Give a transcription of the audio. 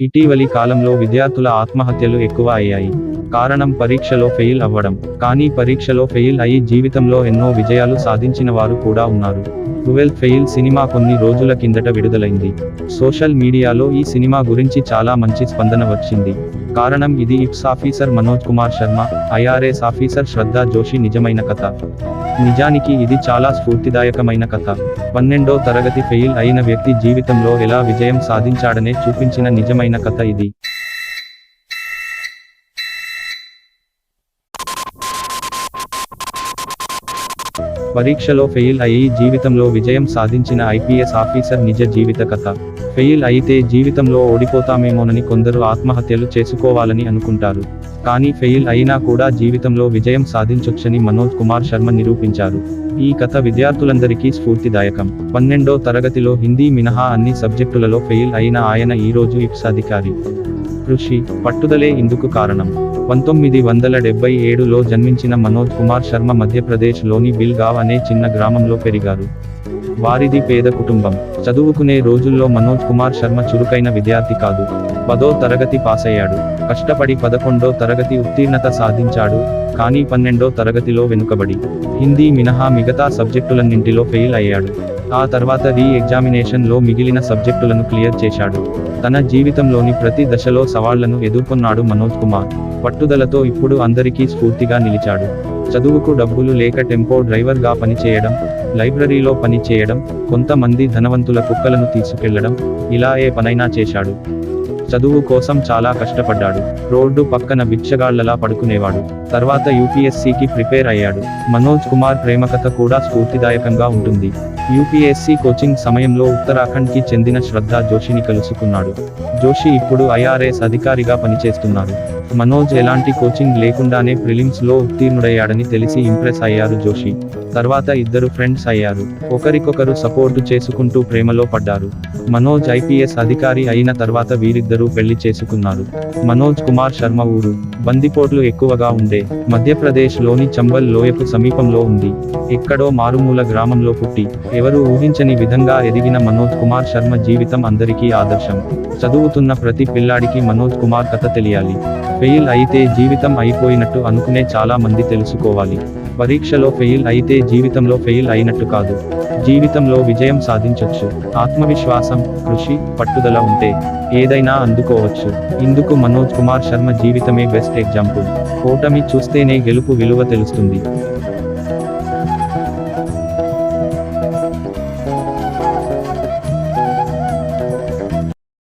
ఇటీవలి కాలంలో విద్యార్థుల ఆత్మహత్యలు ఎక్కువ అయ్యాయి కారణం పరీక్షలో ఫెయిల్ అవ్వడం. కానీ పరీక్షలో ఫెయిల్ అయి జీవితంలో ఎన్నో విజయాలు సాధించిన వారు కూడా ఉన్నారు. ట్వెల్త్ ఫెయిల్ సినిమా కొన్ని రోజుల కిందట విడుదలైంది. సోషల్ మీడియాలో ఈ సినిమా గురించి చాలా మంచి స్పందన వచ్చింది. కారణం ఇది IPS officer Manoj Kumar Sharma IRS officer Shraddha Joshi నిజమైన కథ. నిజానికి ఇది చాలా స్ఫూర్తిదాయకమైన కథ. పన్నెండో తరగతి ఫెయిల్ అయిన వ్యక్తి జీవితంలో ఎలా విజయం సాధించాడనే చూపించిన నిజమైన కథ ఇది. పరీక్షలో ఫెయిల్ అయ్యి జీవితంలో విజయం సాధించిన ఐపీఎస్ ఆఫీసర్ నిజ జీవిత కథ. ఫెయిల్ అయితే జీవితంలో ఓడిపోతామేమోనని కొందరు ఆత్మహత్యలు చేసుకోవాలని అనుకుంటారు. కానీ ఫెయిల్ అయినా కూడా జీవితంలో విజయం సాధించొచ్చని మనోజ్ కుమార్ శర్మ నిరూపించారు. ఈ కథ విద్యార్థులందరికీ స్ఫూర్తిదాయకం. పన్నెండో తరగతిలో హిందీ మినహా అన్ని సబ్జెక్టులలో ఫెయిల్ అయిన ఆయన ఈరోజు ఇప్స్ అధికారి. కృషి పట్టుదలే ఇందుకు కారణం. పంతొమ్మిది వందల డెబ్బై ఏడులో జన్మించిన మనోజ్ కుమార్ శర్మ మధ్యప్రదేశ్లోని బిల్గావ్ అనే చిన్న గ్రామంలో పెరిగారు. వారిది పేద కుటుంబం. చదువుకునే రోజుల్లో మనోజ్ కుమార్ శర్మ చురుకైన విద్యార్థి కాదు. పదో తరగతి పాసయ్యాడు. కష్టపడి పదకొండో తరగతి ఉత్తీర్ణత సాధించాడు. కానీ పన్నెండో తరగతిలో వెనుకబడి. హిందీ మినహా మిగతా సబ్జెక్టులన్నింటిలో ఫెయిల్ అయ్యాడు. ఆ తర్వాత రీ ఎగ్జామినేషన్లో మిగిలిన సబ్జెక్టులను క్లియర్ చేశాడు. తన జీవితంలోని ప్రతి దశలో సవాళ్ళను ఎదుర్కొన్నాడు మనోజ్ కుమార్. పట్టుదలతో ఇప్పుడు అందరికీ స్ఫూర్తిగా నిలిచాడు. చదువుకు డబ్బులు లేక టెంపో డ్రైవర్గా పనిచేయడం లైబ్రరీలో పని చేయడం కొంతమంది ధనవంతుల కుక్కలను తీసుకెళ్ళడం ఇలా ఏ పనైనా చేశాడు. చదువు కోసం చాలా కష్టపడ్డాడు. రోడ్డు పక్కన బిచ్చగాళ్ళలా పడుకునేవాడు. తర్వాత యూపీఎస్సీకి ప్రిపేర్ అయ్యాడు. మనోజ్ కుమార్ ప్రేమకథ కూడా స్ఫూర్తిదాయకంగా ఉంటుంది. యూపీఎస్సీ కోచింగ్ సమయంలో ఉత్తరాఖండ్కి చెందిన శ్రద్ధా జోషిని కలుసుకున్నాడు. జోషి ఇప్పుడు ఐఆర్ఎస్ అధికారిగా పనిచేస్తున్నారు మనోజ్ ఎలాంటి కోచింగ్ లేకుండానే ప్రిలిమ్స్లో ఉత్తీర్ణుడయ్యాడని తెలిసి ఇంప్రెస్ అయ్యారు జోషి. తర్వాత ఇద్దరు ఫ్రెండ్స్ అయ్యారు. ఒకరికొకరు సపోర్టు చేసుకుంటూ ప్రేమలో పడ్డారు. మనోజ్ ఐపీఎస్ అధికారి అయిన తర్వాత వీరిద్దరూ పెళ్ళి చేసుకున్నారు. మనోజ్ కుమార్ శర్మ ఊరు బందిపోట్లు ఎక్కువగా ఉండే మధ్యప్రదేశ్లోని చంబల్ లోయకు సమీపంలో ఉంది. ఎక్కడో మారుమూల గ్రామంలో పుట్టి ఎవరు ఊహించని విధంగా ఎదిగిన మనోజ్ కుమార్ శర్మ జీవితం అందరికీ ఆదర్శం. చదువుతున్న ప్రతి పిల్లాడికి మనోజ్ కుమార్ కథ తెలియాలి. ఫెయిల్ అయితే జీవితం అయిపోయినట్టు అనుకునే చాలా మంది తెలుసుకోవాలి. పరీక్షలో ఫెయిల్ అయితే జీవితంలో ఫెయిల్ అయినట్టు కాదు. జీవితంలో విజయం సాధించొచ్చు. ఆత్మవిశ్వాసం కృషి పట్టుదల ఉంటే ఏదైనా అందుకోవచ్చు. ఇందుకు మనోజ్ కుమార్ శర్మ జీవితమే బెస్ట్ ఎగ్జాంపుల్ ఓటమి చూస్తేనే గెలుపు విలువ తెలుస్తుంది.